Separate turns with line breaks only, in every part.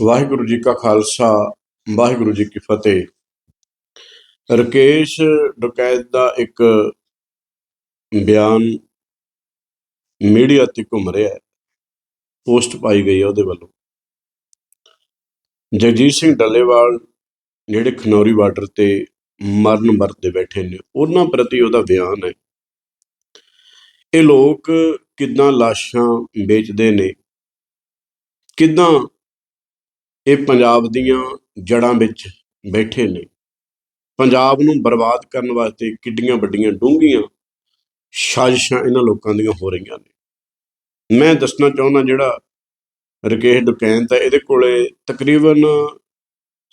ਵਾਹਿਗੁਰੂ ਜੀ ਕਾ ਖਾਲਸਾ, ਵਾਹਿਗੁਰੂ ਜੀ ਕੀ ਫਤਿਹ। ਰਕੇਸ਼ ਡਕੈਤ ਦਾ ਇੱਕ ਬਿਆਨ ਮੀਡੀਆ ਤੇ ਘੁੰਮ ਰਿਹਾ ਹੈ, ਪੋਸਟ ਪਾਈ ਗਈ ਹੈ ਉਹਦੇ ਵੱਲੋਂ। ਜਗਜੀਤ ਸਿੰਘ ਡੱਲੇਵਾਲ ਜਿਹੜੇ ਖਨੌਰੀ ਬਾਰਡਰ ਤੇ ਮਰਨ ਵਰਤੇ ਬੈਠੇ ਨੇ, ਉਹਨਾਂ ਪ੍ਰਤੀ ਉਹਦਾ ਬਿਆਨ ਹੈ। ਇਹ ਲੋਕ ਕਿਦਾਂ ਲਾਸ਼ਾਂ ਵੇਚਦੇ ਨੇ, ਕਿਦਾਂ ਇਹ ਪੰਜਾਬ ਦੀਆਂ ਜੜਾਂ ਵਿੱਚ ਬੈਠੇ ਨੇ। ਪੰਜਾਬ ਨੂੰ ਬਰਬਾਦ ਕਰਨ ਵਾਸਤੇ ਕਿੱਡੀਆਂ ਵੱਡੀਆਂ ਡੂੰਘੀਆਂ ਸਾਜ਼ਿਸ਼ਾਂ ਇਹਨਾਂ ਲੋਕਾਂ ਦੀਆਂ ਹੋ ਰਹੀਆਂ ਨੇ। ਮੈਂ ਦੱਸਣਾ ਚਾਹੁੰਦਾ ਜਿਹੜਾ ਰਕੇਸ਼ ਦੁਕੈਨ ਹੈ ਇਹਦੇ ਕੋਲੇ ਤਕਰੀਬਨ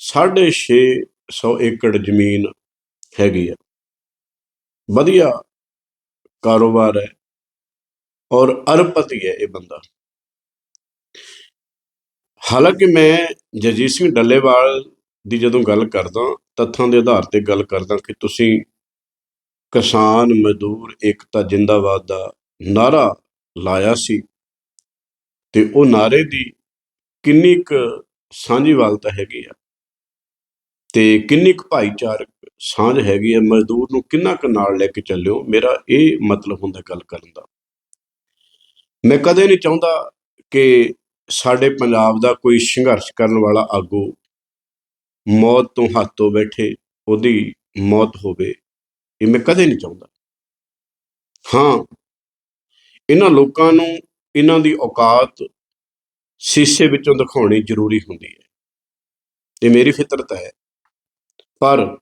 650 ਏਕੜ ਜ਼ਮੀਨ ਹੈਗੀ ਆ। ਵਧੀਆ ਕਾਰੋਬਾਰ ਹੈ ਔਰ ਅਰਬਪਤੀ ਹੈ ਇਹ ਬੰਦਾ। ਹਾਲਾਂਕਿ ਮੈਂ ਜਗਜੀਤ ਸਿੰਘ ਡੱਲੇਵਾਲ ਦੀ ਜਦੋਂ ਗੱਲ ਕਰਦਾ, ਤੱਥਾਂ ਦੇ ਆਧਾਰ ਤੇ ਗੱਲ ਕਰਦਾ ਕਿ ਤੁਸੀਂ ਕਿਸਾਨ, ਮਜ਼ਦੂਰ, ਏਕਤਾ, ਜਿੰਦਾਬਾਦ ਦਾ ਨਾਰਾ ਲਾਇਆ ਸੀ ਤੇ ਉਹ ਨਾਰੇ ਦੀ ਕਿੰਨੀ ਕੁ ਸਾਂਝੀਵਾਲਤਾ ਹੈਗੀ ਆ ਤੇ ਕਿੰਨੀ ਕੁ ਭਾਈਚਾਰਕ ਸਾਂਝ ਹੈਗੀ ਆ, ਮਜ਼ਦੂਰ ਨੂੰ ਕਿੰਨਾ ਕੁ ਨਾਲ ਲੈ ਕੇ ਚੱਲਿਓ, ਮੇਰਾ ਇਹ ਮਤਲਬ ਹੁੰਦਾ ਗੱਲ ਕਰਨ ਦਾ। ਮੈਂ ਕਦੇ ਨਹੀਂ ਚਾਹੁੰਦਾ ਕਿ ਸਾਡੇ ਪੰਜਾਬ ਦਾ ਕੋਈ ਸੰਘਰਸ਼ ਕਰਨ ਵਾਲਾ ਆਗੂ ਮੌਤ ਤੋਂ ਹੱਥੋਂ ਬੈਠੇ ਉਹਦੀ ਮੌਤ ਹੋਵੇ, ਇਹ ਮੈਂ ਕਦੇ ਨਹੀਂ ਚਾਹੁੰਦਾ। ਹਾਂ, ਇਹਨਾਂ ਲੋਕਾਂ ਨੂੰ ਇਹਨਾਂ ਦੀ ਔਕਾਤ ਸ਼ੀਸ਼ੇ ਵਿੱਚੋਂ ਦਿਖਾਉਣੀ ਜ਼ਰੂਰੀ ਹੁੰਦੀ ਹੈ। ਇਹ ਮੇਰੀ ਫਿਤਰਤ ਹੈ। ਪਰ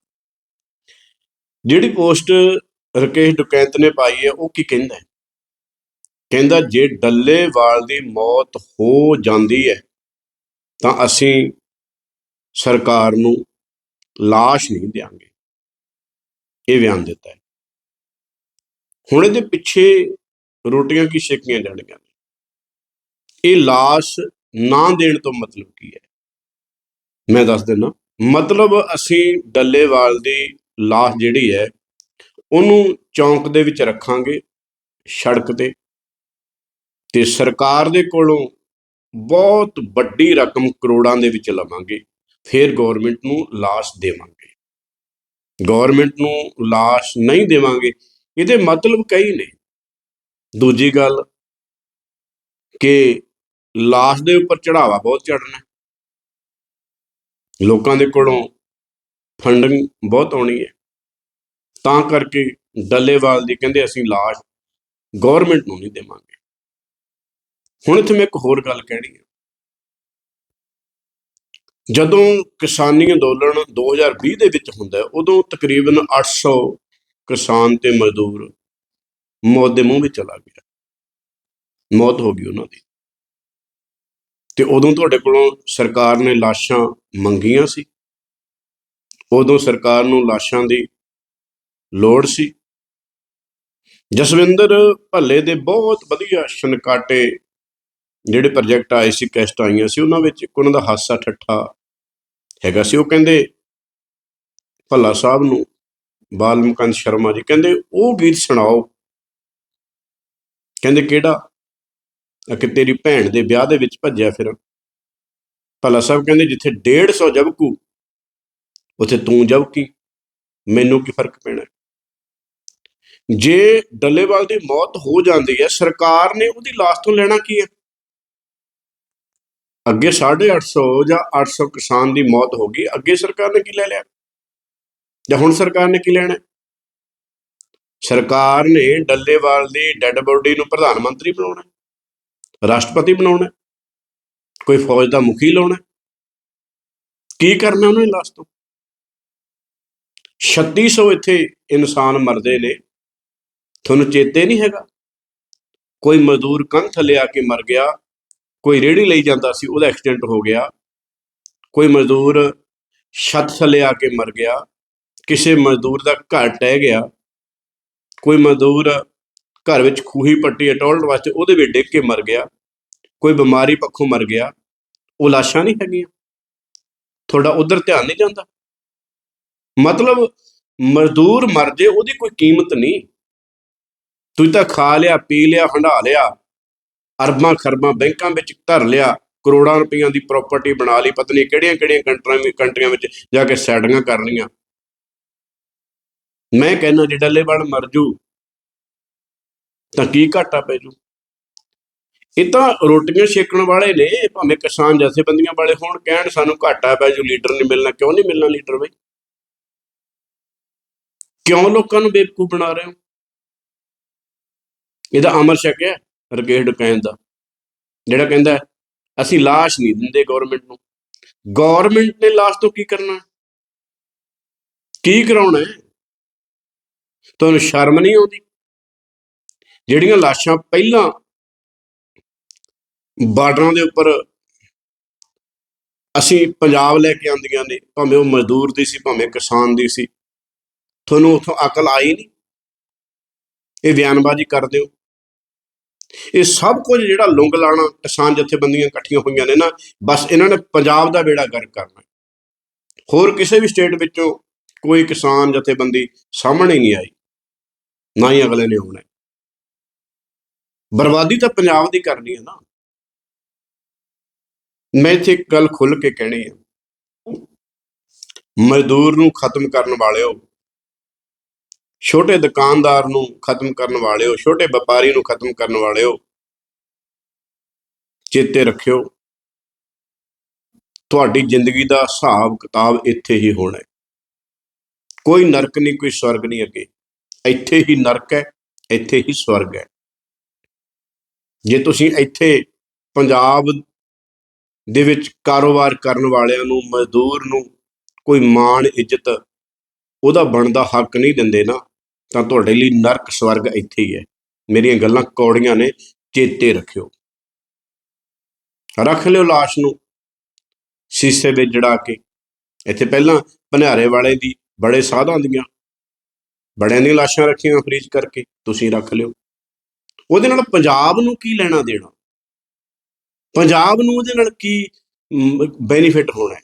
ਜਿਹੜੀ ਪੋਸਟ ਰਕੇਸ਼ ਡੁਕੈਂਤ ਨੇ ਪਾਈ ਹੈ, ਉਹ ਕੀ ਕਹਿੰਦਾ ਹੈ? ਕਹਿੰਦਾ ਜੇ ਡੱਲੇਵਾਲ ਦੀ ਮੌਤ ਹੋ ਜਾਂਦੀ ਹੈ, ਤਾਂ ਅਸੀਂ ਸਰਕਾਰ ਨੂੰ ਲਾਸ਼ ਨਹੀਂ ਦੇਵਾਂਗੇ ਇਹ ਬਿਆਨ ਦਿੱਤਾ ਹੈ। ਹੁਣ ਇਹਦੇ ਪਿੱਛੇ ਰੋਟੀਆਂ ਕੀ ਛੇਕੀਆਂ ਜਾਣਗੀਆਂ? ਇਹ ਲਾਸ਼ ਨਾ ਦੇਣ ਤੋਂ ਮਤਲਬ ਕੀ ਹੈ? ਮੈਂ ਦੱਸ ਦਿੰਦਾ, ਮਤਲਬ ਅਸੀਂ ਡੱਲੇਵਾਲ ਦੀ ਲਾਸ਼ ਜਿਹੜੀ ਹੈ, ਉਹਨੂੰ ਚੌਂਕ ਦੇ ਵਿੱਚ ਰੱਖਾਂਗੇ, ਸੜਕ ਤੇ। ਤੇ ਸਰਕਾਰ ਦੇ ਕੋਲੋਂ ਬਹੁਤ ਵੱਡੀ ਰਕਮ ਕਰੋੜਾਂ ਦੇ ਵਿੱਚ ਲਵਾਂਗੇ, ਫਿਰ ਗਵਰਨਮੈਂਟ ਨੂੰ ਲਾਸ਼ ਦੇਵਾਂਗੇ। ਗਵਰਨਮੈਂਟ ਨੂੰ ਲਾਸ਼ ਨਹੀਂ ਦੇਵਾਂਗੇ, ਇਹਦੇ ਮਤਲਬ ਕਈ ਨੇ। ਦੂਜੀ ਗੱਲ ਕਿ ਲਾਸ਼ ਦੇ ਉੱਪਰ ਚੜਾਵਾ ਬਹੁਤ ਚੜਨਾ ਲੋਕਾਂ ਦੇ ਕੋਲੋਂ ਫੰਡਿੰਗ ਬਹੁਤ ਆਉਣੀ ਹੈ। ਤਾਂ ਕਰਕੇ ਡੱਲੇਵਾਲ ਦੀ ਕਹਿੰਦੇ ਅਸੀਂ ਲਾਸ਼ ਗਵਰਨਮੈਂਟ ਨੂੰ ਨਹੀਂ ਦੇਵਾਂਗੇ। ਹੁਣ ਇੱਥੇ ਮੈਂ ਇੱਕ ਹੋਰ ਗੱਲ ਕਹਿਣੀ ਹੈ। ਜਦੋਂ ਕਿਸਾਨੀ ਅੰਦੋਲਨ 2020 ਦੇ ਵਿੱਚ ਹੁੰਦਾ ਉਦੋਂ ਤਕਰੀਬਨ 800 ਕਿਸਾਨ ਤੇ ਮਜ਼ਦੂਰ ਮੌਤ ਦੇ ਮੂੰਹ ਵਿੱਚ ਚਲਾ ਗਿਆ। ਮੌਤ ਹੋ ਗਈ ਉਹਨਾਂ ਦੀ। ਤੇ ਉਦੋਂ ਤੁਹਾਡੇ ਕੋਲੋਂ ਸਰਕਾਰ ਨੇ ਲਾਸ਼ਾਂ ਮੰਗੀਆਂ ਸੀ। ਉਦੋਂ ਸਰਕਾਰ ਨੂੰ ਲਾਸ਼ਾਂ ਦੀ ਲੋੜ ਸੀ। ਜਸਵਿੰਦਰ ਭੱਲੇ ਦੇ ਬਹੁਤ ਵਧੀਆ ਸ਼ਨਕਾਟੇ ਜਿਹੜੇ ਪ੍ਰੋਜੈਕਟ ਆਏ ਸੀ, ਕੈਸਟ ਆਈਆਂ ਸੀ, ਉਹਨਾਂ ਵਿੱਚ ਇੱਕ ਉਹਨਾਂ ਦਾ ਹਾਸਾ ਠੱਠਾ ਹੈਗਾ ਸੀ। ਉਹ ਕਹਿੰਦੇ, ਭੱਲਾ ਸਾਹਿਬ ਨੂੰ ਬਾਲਮਕੰਦ ਸ਼ਰਮਾ ਜੀ ਕਹਿੰਦੇ, ਉਹ ਗੀਤ ਸੁਣਾਓ। ਕਹਿੰਦੇ, ਕਿਹੜਾ? ਕਿ ਤੇਰੀ ਭੈਣ ਦੇ ਵਿਆਹ ਦੇ ਵਿੱਚ ਭੱਜਿਆ ਫਿਰ। ਭੱਲਾ ਸਾਹਿਬ ਕਹਿੰਦੇ, ਜਿੱਥੇ 150 ਜਬਕੂ ਉੱਥੇ ਤੂੰ ਜਬਕੀ ਮੈਨੂੰ ਕੀ ਫ਼ਰਕ ਪੈਣਾ? ਜੇ ਡੱਲੇਵਾਲ ਦੀ ਮੌਤ ਹੋ ਜਾਂਦੀ ਹੈ, ਸਰਕਾਰ ਨੇ ਉਹਦੀ ਲਾਸ਼ ਤੋਂ ਲੈਣਾ ਕੀ ਹੈ? ਅੱਗੇ 850 ਜਾਂ 800 ਕਿਸਾਨ ਦੀ ਮੌਤ ਹੋ ਗਈ, ਅੱਗੇ ਸਰਕਾਰ ਨੇ ਕੀ ਲੈ ਲਿਆ? ਜਾਂ ਹੁਣ ਸਰਕਾਰ ਨੇ ਕੀ ਲੈਣਾ? ਸਰਕਾਰ ਨੇ ਡੱਲੇਵਾਲ ਦੀ ਡੈੱਡ ਬੋਡੀ ਨੂੰ ਪ੍ਰਧਾਨ ਮੰਤਰੀ ਬਣਾਉਣਾ, ਰਾਸ਼ਟਰਪਤੀ ਬਣਾਉਣਾ, ਕੋਈ ਫੌਜ ਦਾ ਮੁਖੀ ਲਾਉਣਾ। ਕੀ ਕਰਨਾ ਉਹਨਾਂ ਨੇ ਲਾਸਟ ਤੋਂ? 3600 ਇੱਥੇ ਇਨਸਾਨ ਮਰਦੇ ਨੇ, ਤੁਹਾਨੂੰ ਚੇਤੇ ਨਹੀਂ ਹੈਗਾ? ਕੋਈ ਮਜ਼ਦੂਰ ਕੰਧ ਥੱਲੇ ਆ ਕੇ ਮਰ ਗਿਆ ਕੋਈ ਰੇੜੀ ਲਈ ਜਾਂਦਾ ਸੀ, ਉਹਦਾ ਐਕਸੀਡੈਂਟ ਹੋ ਗਿਆ। ਕੋਈ ਮਜ਼ਦੂਰ ਛੱਤ ਥੱਲੇ ਆ ਕੇ ਮਰ ਗਿਆ। ਕਿਸੇ ਮਜ਼ਦੂਰ ਦਾ ਘਰ ਟਹਿ ਗਿਆ। ਕੋਈ ਮਜ਼ਦੂਰ ਘਰ ਵਿੱਚ ਖੂਹੀ ਪੱਟੀ ਅਟੋਲਣ ਵਾਸਤੇ ਉਹਦੇ ਵਿੱਚ ਡਿੱਗ ਕੇ ਮਰ ਗਿਆ। ਕੋਈ ਬਿਮਾਰੀ ਪੱਖੋਂ ਮਰ ਗਿਆ। ਉਹ ਲਾਸ਼ਾਂ ਨਹੀਂ ਹੈਗੀਆਂ। ਤੁਹਾਡਾ ਉਧਰ ਧਿਆਨ ਨਹੀਂ ਜਾਂਦਾ। ਮਤਲਬ ਮਜ਼ਦੂਰ ਮਰ ਜੇ, ਉਹਦੀ ਕੋਈ ਕੀਮਤ ਨਹੀਂ। ਤੁਸੀਂ ਤਾਂ ਖਾ ਲਿਆ, ਪੀ ਲਿਆ ਹੰਡਾ ਲਿਆ। ਅਰਬਾਂ ਖਰਬਾਂ ਬੈਂਕਾਂ ਵਿੱਚ ਧਰ ਲਿਆ, ਕਰੋੜਾਂ ਰੁਪਈਆਂ ਦੀ ਪ੍ਰਾਪਰਟੀ ਬਣਾ ਲਈ ਪਤਨੀ ਨਹੀਂ ਕਿਹੜੀਆਂ ਕਿਹੜੀਆਂ ਕੰਟਰੀਆਂ ਕੰਟਰੀਆਂ ਵਿੱਚ ਜਾ ਕੇ ਸੈਟਿੰਗਾਂ ਕਰ ਲਈਆਂ। ਮੈਂ ਕਹਿੰਦਾ ਜੇ ਡੱਲੇਵਾਲ ਮਰ ਜੂ, ਤਾਂ ਕੀ ਘਾਟਾ ਪੈ ਜੂ? ਇਹ ਤਾਂ ਰੋਟੀਆਂ ਛੇਕਣ ਵਾਲੇ ਨੇ, ਭਾਵੇਂ ਕਿਸਾਨ ਜਥੇਬੰਦੀਆਂ ਵਾਲੇ ਹੋਣ, ਕਹਿਣ ਸਾਨੂੰ ਘਾਟਾ ਪੈ ਜੂ, ਲੀਡਰ ਨਹੀਂ ਮਿਲਣਾ, ਕਿਉਂ ਨਹੀਂ ਮਿਲਣਾ ਲੀਡਰ ਬਈ? ਕਿਉਂ ਲੋਕਾਂ ਨੂੰ ਬੇਵਕੂਫ ਬਣਾ ਰਹੇ ਹੋ? ਇਹਦਾ ਅਮਰ ਸ਼ੱਕ ਹੈ। ਰਕੇਸ਼ ਡਕੈਨ ਦਾ ਜਿਹੜਾ ਕਹਿੰਦਾ, ਅਸੀਂ ਲਾਸ਼ ਨਹੀਂ ਦਿੰਦੇ ਗਵਰਨਮੈਂਟ ਨੂੰ। ਗਵਰਨਮੈਂਟ ਨੇ ਲਾਸ਼ ਤੋਂ ਕੀ ਕਰਨਾ? ਕੀ ਕਰਾਉਣਾ ਤੁਹਾਨੂੰ ਸ਼ਰਮ ਨਹੀਂ ਆਉਂਦੀ? ਜਿਹੜੀਆਂ ਲਾਸ਼ਾਂ ਪਹਿਲਾਂ ਬਾਰਡਰਾਂ ਦੇ ਉੱਪਰ ਅਸੀਂ ਪੰਜਾਬ ਲੈ ਕੇ ਆਂਦੀਆਂ ਨੇ, ਭਾਵੇਂ ਉਹ ਮਜ਼ਦੂਰ ਦੀ ਸੀ, ਭਾਵੇਂ ਕਿਸਾਨ ਦੀ ਸੀ, ਤੁਹਾਨੂੰ ਉਥੋਂ ਅਕਲ ਆਈ ਨਹੀਂ? ਇਹ ਬਿਆਨਬਾਜ਼ੀ ਕਰਦੇ ਹੋ? ਇਹ ਸਭ ਕੁਝ ਜਿਹੜਾ ਲੁੰਗ ਲਾਣਾ ਕਿਸਾਨ ਜਥੇਬੰਦੀਆਂ ਇਕੱਠੀਆਂ ਹੋਈਆਂ ਨੇ ਨਾ, ਬਸ ਇਹਨਾਂ ਨੇ ਪੰਜਾਬ ਦਾ ਬੇੜਾ ਗਰਕ ਕਰਨਾ ਹੋਰ ਕਿਸੇ ਵੀ ਸਟੇਟ ਵਿੱਚੋਂ ਕੋਈ ਕਿਸਾਨ ਜਥੇਬੰਦੀ ਸਾਹਮਣੇ ਨਹੀਂ ਆਈ, ਨਾ ਹੀ ਅਗਲੇ ਨੇ ਆਉਣਾ ਬਰਬਾਦੀ ਤਾਂ ਪੰਜਾਬ ਦੀ ਕਰਨੀ ਹੈ ਨਾ। ਮੈਂ ਇੱਥੇ ਇੱਕ ਗੱਲ ਖੁੱਲ ਕੇ ਕਹਿਣੀ ਹੈ। ਮਜ਼ਦੂਰ ਨੂੰ ਖਤਮ ਕਰਨ ਵਾਲਿਓ ਛੋਟੇ ਦੁਕਾਨਦਾਰ ਨੂੰ ਖਤਮ ਕਰਨ ਵਾਲਿਓ, ਛੋਟੇ ਵਪਾਰੀ ਨੂੰ ਖਤਮ ਕਰਨ ਵਾਲਿਓ, ਚੇਤੇ ਰੱਖਿਓ, ਤੁਹਾਡੀ ਜ਼ਿੰਦਗੀ ਦਾ ਹਿਸਾਬ ਕਿਤਾਬ ਇੱਥੇ ਹੀ ਹੋਣਾ ਹੈ। ਕੋਈ ਨਰਕ ਨਹੀਂ, ਕੋਈ ਸਵਰਗ ਨਹੀਂ ਅੱਗੇ। ਇੱਥੇ ਹੀ ਨਰਕ ਹੈ, ਇੱਥੇ ਹੀ ਸਵਰਗ ਹੈ। ਜੇ ਤੁਸੀਂ ਇੱਥੇ ਪੰਜਾਬ ਦੇ ਵਿੱਚ ਕਾਰੋਬਾਰ ਕਰਨ ਵਾਲਿਆਂ ਨੂੰ, ਮਜ਼ਦੂਰ ਨੂੰ ਕੋਈ ਮਾਣ, ਇੱਜ਼ਤ ਉਹਦਾ ਬਣਦਾ ਹੱਕ ਨਹੀਂ ਦਿੰਦੇ ਨਾ ਤਾਂ ਤੁਹਾਡੇ ਲਈ ਨਰਕ ਸਵਰਗ ਇੱਥੇ ਹੀ ਹੈ। ਮੇਰੀਆਂ ਗੱਲਾਂ ਕੌੜੀਆਂ ਨੇ, ਚੇਤੇ ਰੱਖਿਓ। ਰੱਖ ਲਿਓ ਲਾਸ਼ ਨੂੰ ਸ਼ੀਸ਼ੇ ਵਿੱਚ ਜੜਾ ਕੇ। ਇੱਥੇ ਪਹਿਲਾਂ ਭਨਿਆਰੇ ਵਾਲੇ ਦੀ, ਬੜੇ ਸਾਧਾਂ ਦੀਆਂ, ਬੜਿਆਂ ਦੀਆਂ ਲਾਸ਼ਾਂ ਰੱਖੀਆਂ ਫਰੀਜ ਕਰਕੇ ਤੁਸੀਂ ਰੱਖ ਲਿਓ। ਉਹਦੇ ਨਾਲ ਪੰਜਾਬ ਨੂੰ ਕੀ ਲੈਣਾ ਦੇਣਾ? ਪੰਜਾਬ ਨੂੰ ਉਹਦੇ ਨਾਲ ਕੀ ਬੈਨੀਫਿਟ ਹੋਣਾ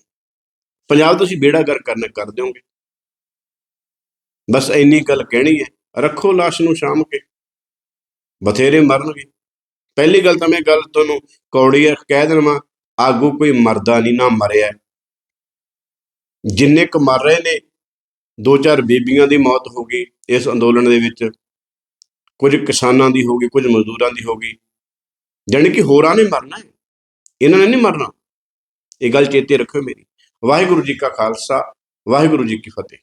ਪੰਜਾਬ ਤੁਸੀਂ ਬੇੜਾ ਗਰ ਕਰਨ ਕਰ ਦਿਓਗੇ। ਬਸ ਇੰਨੀ ਗੱਲ ਕਹਿਣੀ ਹੈ, ਰੱਖੋ ਲਾਸ਼ ਨੂੰ ਸ਼ਾਮ ਕੇ। ਬਥੇਰੇ ਮਰਨਗੇ। ਪਹਿਲੀ ਗੱਲ ਤਾਂ ਮੈਂ ਗੱਲ ਤੁਹਾਨੂੰ ਕੌੜੀ ਕਹਿ ਦੇਵਾਂ, ਆਗੂ ਕੋਈ ਮਰਦਾ ਨਹੀਂ, ਨਾ ਮਰਿਆ। ਜਿੰਨੇ ਕੁ ਮਰ ਰਹੇ ਨੇ ਦੋ ਚਾਰ ਬੀਬੀਆਂ ਦੀ ਮੌਤ ਹੋ ਗਈ ਇਸ ਅੰਦੋਲਨ ਦੇ ਵਿੱਚ। ਕੁਝ ਕਿਸਾਨਾਂ ਦੀ ਹੋ ਗਈ, ਕੁਝ ਮਜ਼ਦੂਰਾਂ ਦੀ ਹੋ ਗਈ। ਜਾਣੀ ਕਿ ਹੋਰਾਂ ਨੇ ਮਰਨਾ ਹੈ। ਇਹਨਾਂ ਨੇ ਨਹੀਂ ਮਰਨਾ। ਇਹ ਗੱਲ ਚੇਤੇ ਰੱਖਿਓ ਮੇਰੀ। ਵਾਹਿਗੁਰੂ ਜੀ ਕਾ ਖਾਲਸਾ, ਵਾਹਿਗੁਰੂ ਜੀ ਕੀ ਫਤਿਹ।